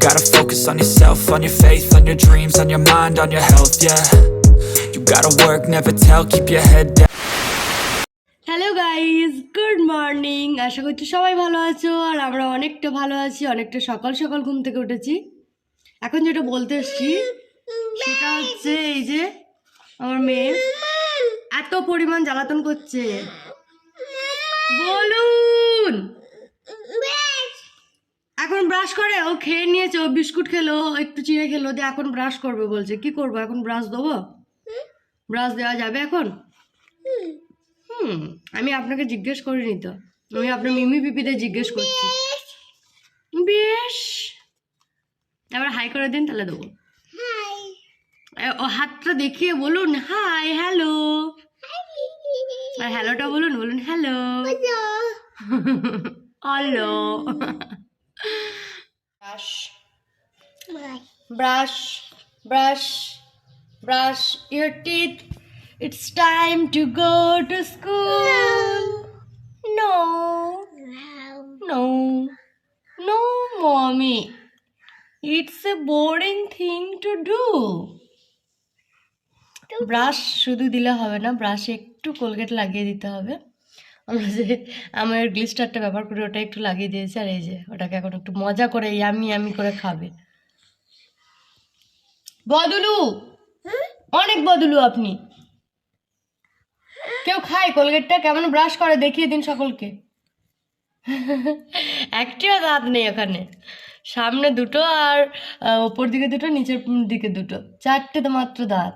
gotta focus on yourself, on your faith, on your dreams, on your mind, on your health, yeah. You gotta work, never tell, keep your head down. Hello guys good morning আশা করছি সবাই ভালো আছো আর আমরা অনেকটা ভালো আছি অনেকটা সকাল সকাল ঘুম থেকে উঠেছি এখন যেটা বলতে এসছি সেটা হচ্ছে এই যে আমার মেয়ে এত পরিমাণ জ্বালাতন করছে বলুন এখন ব্রাশ করে? ও খেয়ে নিয়েছে ও বিস্কুট খেলো একটু চিড়ে খেলো দিয়ে এখন ব্রাশ করবে বলছে। কি করব? এখন ব্রাশ দেবো? ব্রাশ দেওয়া যাবে এখন? হুম। আমি আপনাকে জিজ্ঞেস করিনি তো। আমি আপনার মিমি পিপিতে জিজ্ঞেস করছি। বেশ। এবার হাই করে দিন তাহলে দেবো। ও হাতটা দেখিয়ে বলুন হাই হ্যালো আর হ্যালোটা বলুন বলুন hello hello brush brush brush your teeth it's time to go to school no no no mommy it's a boring thing to do brush শুধু দিলে হবে না ব্রাশে একটু কোলগেট লাগিয়ে দিতে হবে আমরা যে আমার গ্লিস্টারটা ব্যবহার করে ওটা একটু লাগিয়ে দিয়েছি আর এই যে ওটাকে এখন একটু মজা করে ইয়ামি ইয়ামি করে খাবে। বদলু! অনেক বদলু আপনি। কেউ খায় কোলগেটটা কেমন ব্রাশ করে দেখিয়ে দিন সকলকে। একটিও দাঁত নেই ওখানে। সামনে দুটো আর ওপর দিকে দুটো নিচের দিকে দুটো। চারটে তো মাত্র দাঁত।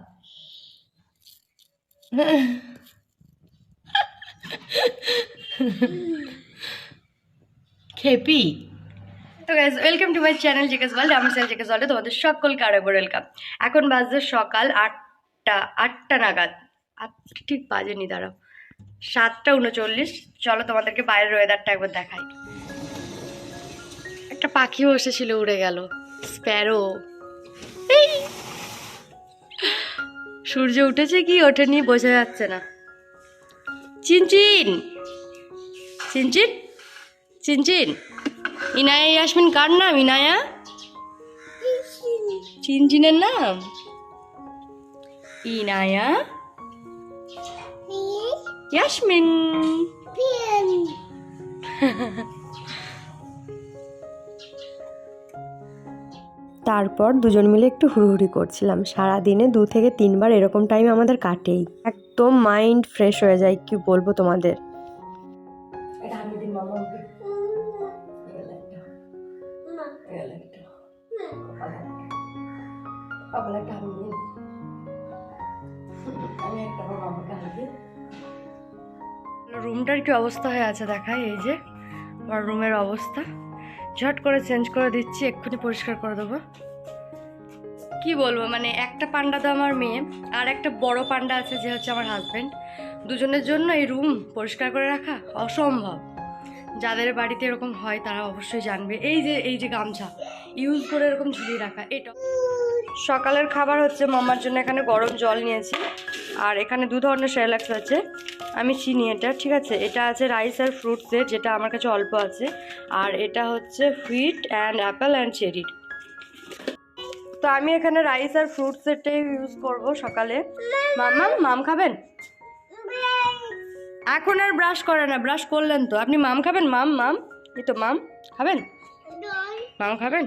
খেপি। তো guys welcome to my channel JK's world আমার চ্যানেল জেকেস ওয়ার্ল্ডে তোমাদের সকলকে আরেকবার ওয়েলকাম এখন বাজছে সকাল আটটা আটটা নাগাদ। ঠিক বাজেনি, দাঁড়াও। সাতটা উনচল্লিশ, চলো তোমাদেরকে বাইরের ওয়েদারটা একবার দেখাই। একটা পাখি বসেছিল উড়ে গেল। স্প্যারো সূর্য উঠেছে কি, ওঠেনি, বোঝা যাচ্ছে না। চিনচিন চিনচিন চিনচিন ইনায়া ইয়াসমিন কার নাম ইনায়া? চিনচিনের নাম? ইনায়া? ইয়াসমিন তারপর দুজন মিলে একটু হুড়হুড়ি করছিলাম। সারা দিনে দু থেকে তিনবার এরকম টাইম আমাদের কাটেই। একদম মাইন্ড ফ্রেশ হয়ে যায়, কি বলব তোমাদের? রুমটার কি অবস্থা হয়ে আছে দেখাই, এই যে আমার রুমের অবস্থা। ঝট করে চেঞ্জ করে দিচ্ছি, এক্ষুনি পরিষ্কার করে দেবো। কি বলব মানে একটা পান্ডা তো আমার মেয়ে, আর একটা বড় পান্ডা আছে যে হচ্ছে আমার হাজব্যান্ড দুজনের জন্য এই রুম পরিষ্কার করে রাখা অসম্ভব। যাদের বাড়িতে এরকম হয় তারা অবশ্যই জানবে। এই যে এই যে গামছা ইউজ করে এরকম ঝুলিয়ে রাখা, এটা সকালের খাবার হচ্ছে মামার জন্য এখানে গরম জল নিয়েছি। আর এখানে দু ধরনের সেরেলাক্স আছে। আমি চিনি এটা, ঠিক আছে? এটা আছে রাইস আর ফ্রুটসের যেটা আমার কাছে অল্প আছে। আর এটা হচ্ছে ফিট অ্যান্ড অ্যাপেল অ্যান্ড চেরির তো আমি এখানে রাইস আর ফ্রুটসেরটাই ইউজ করব সকালে। মামা মাম খাবেন? এখন আর ব্রাশ করে না ব্রাশ করলেন তো। আপনি মাম খাবেন? মাম মাম? এই তো মাম, খাবেন? মাম খাবেন?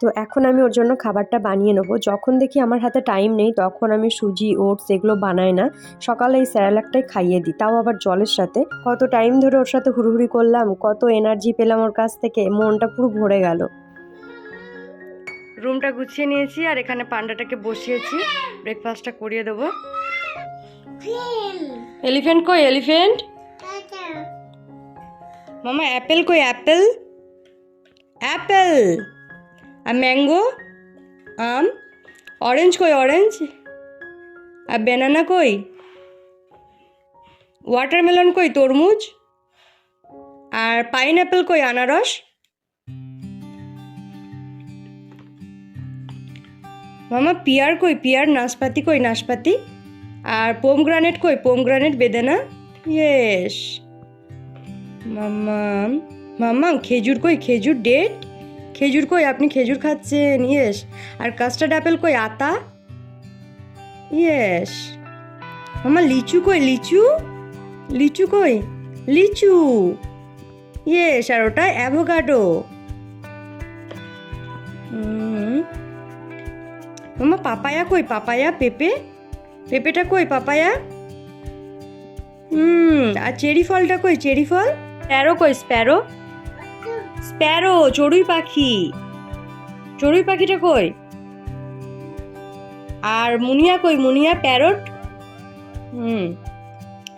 তো এখন আমি ওর জন্য খাবারটা বানিয়ে নেব। যখন দেখি আমার হাতে টাইম নেই তখন আমি সুজি ওটস এগুলো বানাই না। সকালে এই স্যারালাকটাই খাইয়ে দিই তাও আবার জলের সাথে। কত টাইম ধরে ওর সাথে হুড়হুড়ি করলাম কত এনার্জি পেলাম ওর কাছ থেকে মনটা পুরো ভরে গেল। রুমটা গুছিয়ে নিয়েছি আর এখানে পান্ডাটাকে বসিয়েছি। ব্রেকফাস্টটা করিয়ে দেবো। এলিফেন্ট কই এলিফেন্ট মামা অ্যাপেল কই অ্যাপেল অ্যাপেল আর ম্যাঙ্গো আম অরেঞ্জ কই অরেঞ্জ আর বেনানা কই? ওয়াটারমেলন কই, তরমুজ? আর পাইনঅ্যাপেল কই, আনারস? মামা পিয়ার কই পিয়ার নাশপাতি কই, নাশপাতি? আর পোম পোমগ্রানেট কই পোম পোমগ্রানেট বেদেনা? ইয়েস মাম্মাম মাম্মাম, খেজুর কই, খেজুর ডেট খেজুর কই? আপনি খেজুর খাচ্ছেন? ইয়েস। আর কাস্টার্ড অ্যাপেল কই? আতা? ইয়েস। আমার লিচু কই? লিচু? লিচু কই? লিচু। ইয়েস, আর ওটা অ্যাভোকাডো মামা পাপায়া কই? পাপায়া, পেঁপে? পেঁপেটা কই? পাপায়া? হুম আর চেরি ফলটা কই? চেরি ফল? স্প্যারো কই? স্প্যারো? স্প্যারো, চড়ুই পাখি। চড়ুই পাখিটা কই? আর মুনিয়া কই? মুনিয়া প্যারট? হুম।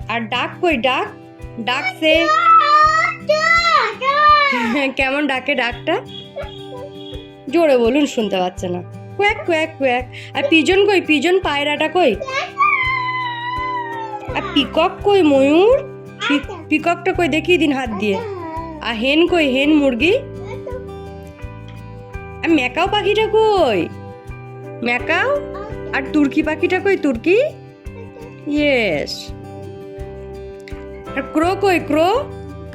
আর ডাক কই? ডাক? ডাক সে কেমন ডাকে ডাকটা? জোরে বলুন, শুনতে পাচ্ছে না। কুয়াক কুয়াক কুয়াক। আর পিজন কই? পিজন পায়রাটা কই? আর পিকক কই ময়ূর? পিককটা কই? দেখিয়ে দিন হাত দিয়ে। আর হেন কই? হেন মুরগি? আর ম্যাকাও পাখিটা কই? ম্যাকাও? আর তুর্কি পাখিটা কই? তুর্কি? ইয়েস আর ক্রো কই? ক্রো?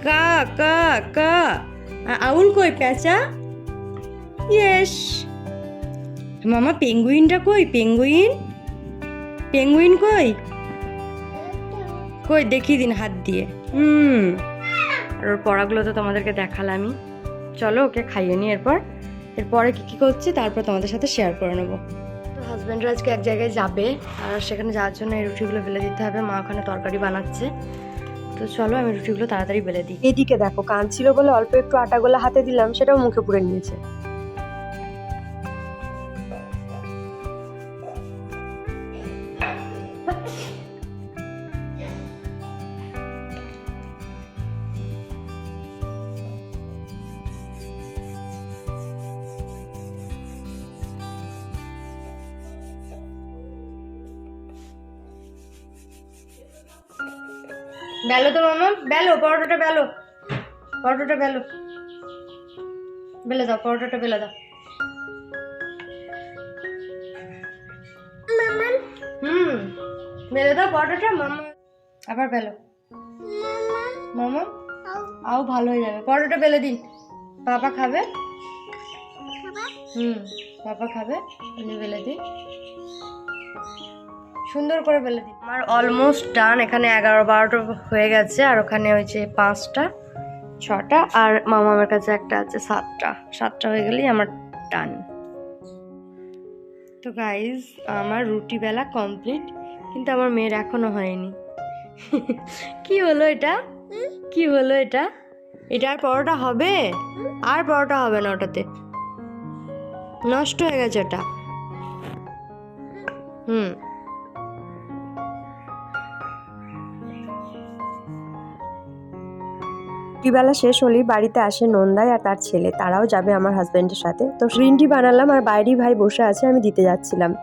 কা কা কা। আর আউল কই? পেঁচা ইয়েস মামা, পেঙ্গুইনটা কই? পেঙ্গুইন? পেঙ্গুইন কই? কই? দেখিয়ে দিন হাত দিয়ে। হুম। আর ওর পড়াগুলো তো তোমাদেরকে দেখালামই। চলো ওকে খাইয়ে নিই এরপর। এরপরে কী কী করছি তারপর তোমাদের সাথে শেয়ার করে নেব। তো হাজব্যান্ডরা আজকে এক জায়গায় যাবে আর সেখানে যাওয়ার জন্য এই রুটিগুলো ফেলে দিতে হবে। মা ওখানে তরকারি বানাচ্ছে। তো চলো আমি রুটিগুলো তাড়াতাড়ি বেলে দিই। এদিকে দেখো, কান ছিল বলে অল্প একটু আটাগুলো হাতে দিলাম, সেটাও মুখে পুরে নিয়েছে। বেলো তো মামা বেলো পরোটাটা বেলো। পরোটাটা বেলো। বেলে দাও পরোটাটা বেলে দাও। হুম বেলে দাও পরোটাটা মামা। আবার বেলো। মামা। আও ভালো হয়ে যাবে। পরোটাটা বেলে দিন। পাপা খাবে? হুম পাপা খাবে। উনি বেলে দিন সুন্দর করে বেলে দিন আমার অলমোস্ট ডান এখানে এগারো বারোটা হয়ে গেছে, আর ওখানে হয়েছে পাঁচটা, ছটা, আর মামা আমার কাছে একটা আছে সাতটা। সাতটা হয়ে গেলেই আমার ডান তো গাইজ আমার রুটি বেলা কমপ্লিট কিন্তু আমার মেয়ের এখনও হয়নি। কি হলো এটা? কি হলো এটা? এটা আর পরোটা হবে? আর পরোটা হবে না ওটাতে। নষ্ট হয়ে গেছে ওটা। হুম। বেলা শেষ হলেই বাড়িতে আসে নন্দাই আর তার ছেলে। তারাও যাবে আমার হাজব্যান্ডের সাথে। তো গ্রিন টি বানালাম আর বাইরেই ভাই বসে আছে, আমি দিতে যাচ্ছিলাম।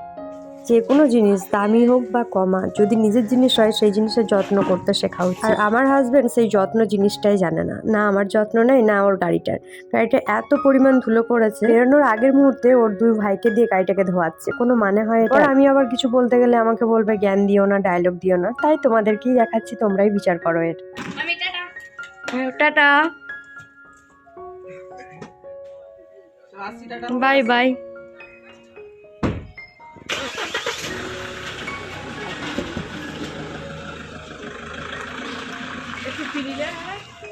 যে কোনো জিনিস, দামি হোক বা কমা, যদি নিজের জিনিস হয়, সেই জিনিসের যত্ন করতে শেখা উচিত। আর আমার হাজব্যান্ড সেই যত্ন জিনিসটাই জানে না। না আমার যত্ন নেয়, না ওর গাড়িটার। গাড়িটা এত পরিমাণ ধুলো পড়েছে বেরোনোর আগের মুহূর্তে ওর দুই ভাইকে দিয়ে গাড়িটাকে ধোয়াচ্ছে। কোনো মানে হয় এটা? আমি আবার কিছু বলতে গেলে আমাকে বলবে, জ্ঞান দিও না ডায়লগ দিও না। তাই তোমাদেরকেই দেখাচ্ছি, তোমরাই বিচার করো এর। টাটা। বাই বাই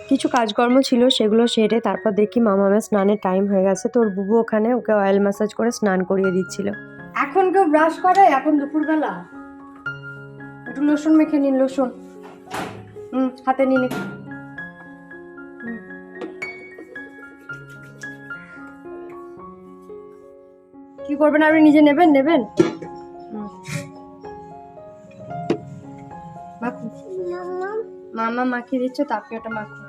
কিছু কাজকর্ম ছিল সেগুলো সেরে তারপর দেখি মামা মামামের স্নানের টাইম হয়ে গেছে। তোর বুবু ওখানে ওকে অয়েল ম্যাসাজ করে স্নান করিয়ে দিচ্ছিল। এখন কেউ ব্রাশ করে এখন দুপুরবেলা। একটু লোশন মেখে নিন লোশন হুম হাতে নিন করবেন আপনি নিজে নেবেন নেবেন। মাখুন মামা মাখিয়ে দিচ্ছে, তাকে ওটা মাখুন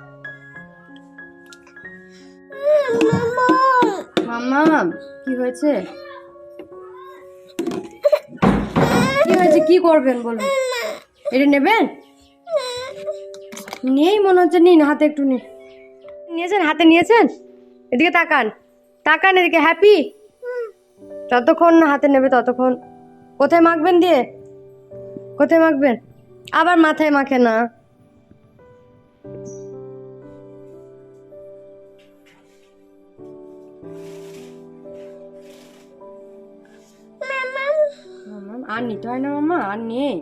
মামা, কি হয়েছে? কি হয়েছে? কি করবেন বলুন? এটা নেবেন? নিয়েই মনে হচ্ছে, নিন, হাতে একটু নিন। নিয়েছেন, হাতে নিয়েছেন? এদিকে তাকান। তাকান এদিকে, হ্যাপি? যতক্ষণ না হাতে নেবে ততক্ষণ। কোথায় মাখবেন দিয়ে? কোথায় মাখবেন? আবার মাথায় মাখে না। আর নিতে হয় না মামা আর নেই।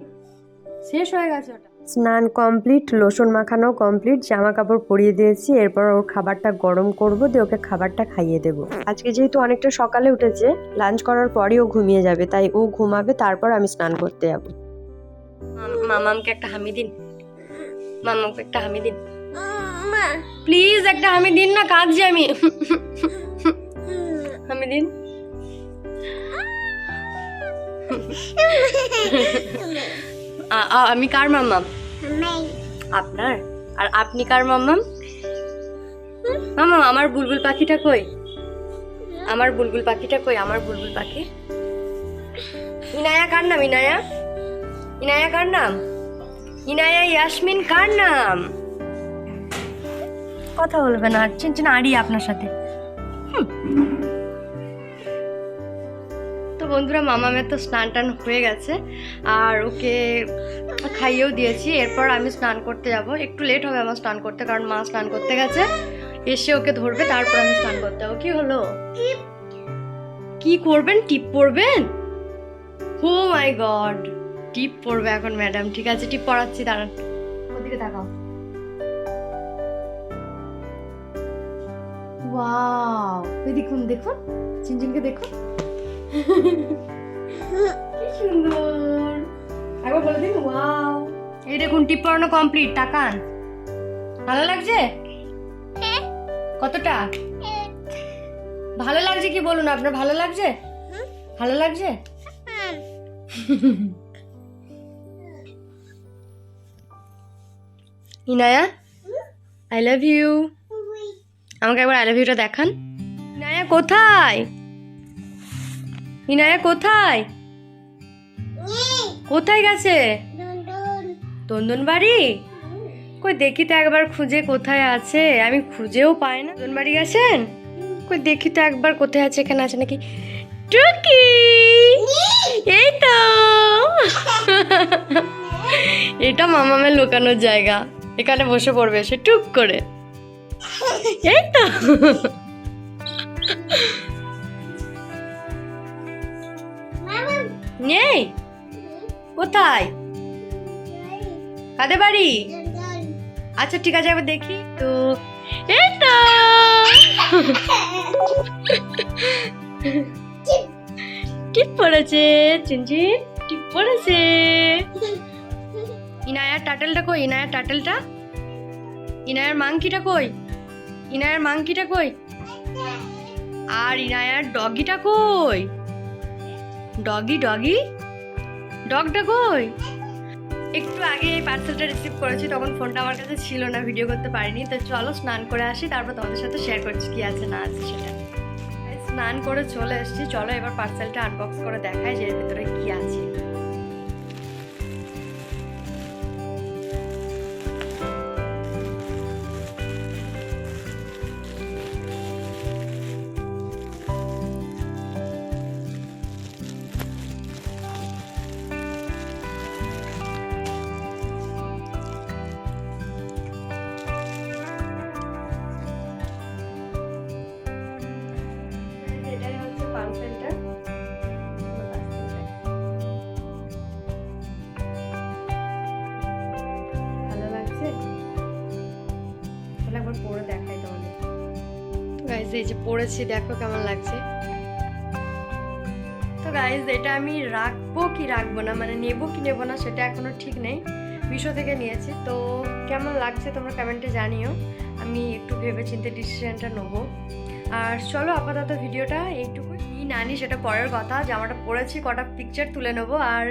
শেষ হয়ে গেছে ওটা। স্নান কমপ্লিট লোশন মাখানো কমপ্লিট জামা কাপড় পরিয়ে দিয়েছি, এরপর ওর খাবারটা গরম করব, দিয়ে ওকে খাবারটা খাইয়ে দেবো। আজকে যেহেতু অনেকটা সকালে উঠেছে লাঞ্চ করার পরই ও ঘুমিয়ে যাবে, তাই ও ঘুমাবে, তারপর আমি স্নান করতে যাব। মাম- মামামকে একটা হামি দিন। মামাকে একটা হামি দিন। প্লিজ একটা হামি দিন না, কাঁদছি আমি। হামি দিন। আমি কার মাম্মাম? আপনার? আর আপনি কার মাম্মাম? মামা আমার বুলবুল পাখিটা কই? আমার বুলবুল পাখিটা কই? আমার বুলবুল পাখি? ইনায়া কার নাম ইনায়া ইনায়া কার নাম? ইনায়া ইয়াসমিন কার নাম? কথা বলবে না চিনচিন আড়ি আপনার সাথে। হুম। তো বন্ধুরা মামামের তো স্নান টান হয়ে গেছে আর ওকে খাইয়েও দিয়েছি। এরপর আমি স্নান করতে যাব। একটু লেট হবে আমার স্নান করতে কারণ মা স্নান করতে গেছে। এসে ওকে ধরবে তারপর আমি স্নান করতে যাব। কি হলো? কি করবেন? টিপ পরবেন? হো মাই গড! টিপ পড়বে এখন ম্যাডাম। ঠিক আছে টিপ পড়াচ্ছি দাঁড়ান। ওদিকে তাকাও। ওয়াও! দেখুন দেখুন। চিনচিনকে দেখুন। সুন্দর একবার দিন ওয়াও এই দেখুন, টিপ পড়ানো কমপ্লিট তাকান ভালো লাগছে? কতটা? ভালো লাগছে কি বলুন, আপনার ভালো লাগছে? ভালো লাগছে? ইনায়া আই লাভ ইউ আমাকে একবার আই লাভ ইউটা দেখান। ইনায়া, কোথায়? ইনায়া কোথায়? কোথায় গেছে? তন্দন বাড়ি কই দেখি তো একবার খুঁজে কোথায় আছে। আমি খুঁজেও পাই না। তন্দন বাড়ি গেছেন? কই দেখি তো একবার কোথায় আছে এখানে আছে নাকি? টুকি! এই তো। এটা মামামের লুকানোর জায়গা। এখানে বসে পড়বে সে টুক করে। এই তো। কোথায়? কাদের বাড়ি? আচ্ছা ঠিক আছে, একবার দেখি তো। তো। টিপ পড়েছে চিনচিন টিপ পড়েছে। ইনায়ার টাটেলটা কই? ইনায়ার টাটেলটা? ইনায়ার মাংকিটা কই? ইনায়ার মাংকিটা কই? আর ইনায়ার ডগিটা কই? Doggy doggy? ডগটা কই একটু আগে এই পার্সেলটা রিসিভ করেছি, তখন ফোনটা আমার কাছে ছিল না ভিডিও করতে পারিনি। তো চলো স্নান করে আসি, তারপর তোমাদের সাথে শেয়ার করছি কি আছে, না আছে সেটা। স্নান করে চলে এসেছি। চলো এবার পার্সেলটা আনবক্স করে দেখাই যে এর ভিতরে কি আছে। গাইজ এই যে পড়েছি, দেখো কেমন লাগছে। তো গাইজ এটা আমি রাখব কি রাখব না মানে নেব কি নেব না, সেটা এখনও ঠিক নেই। মিশো থেকে নিয়েছি, তো কেমন লাগছে তোমরা কমেন্টে জানিও। আমি একটু ভেবে চিন্তে ডিসিশনটা নেব। আর চলো আপাতত ভিডিওটা এইটুকু কি নানি সেটা পরের কথা, জামাটা পরেছি, কটা পিকচার তুলে নেব আর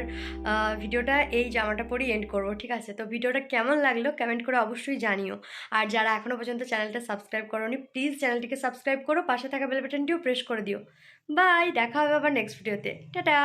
ভিডিওটা এই জামাটা পরেই এন্ড করব, ঠিক আছে? তো ভিডিওটা কেমন লাগল কমেন্ট করে অবশ্যই জানিও। আর যারা এখনও পর্যন্ত চ্যানেলটা সাবস্ক্রাইব করোনি প্লিজ চ্যানেলটিকে সাবস্ক্রাইব করো, পাশে থাকা বেল বাটনটিও প্রেস করে দিও। বাই দেখা হবে আবার নেক্সট ভিডিওতে টাটা!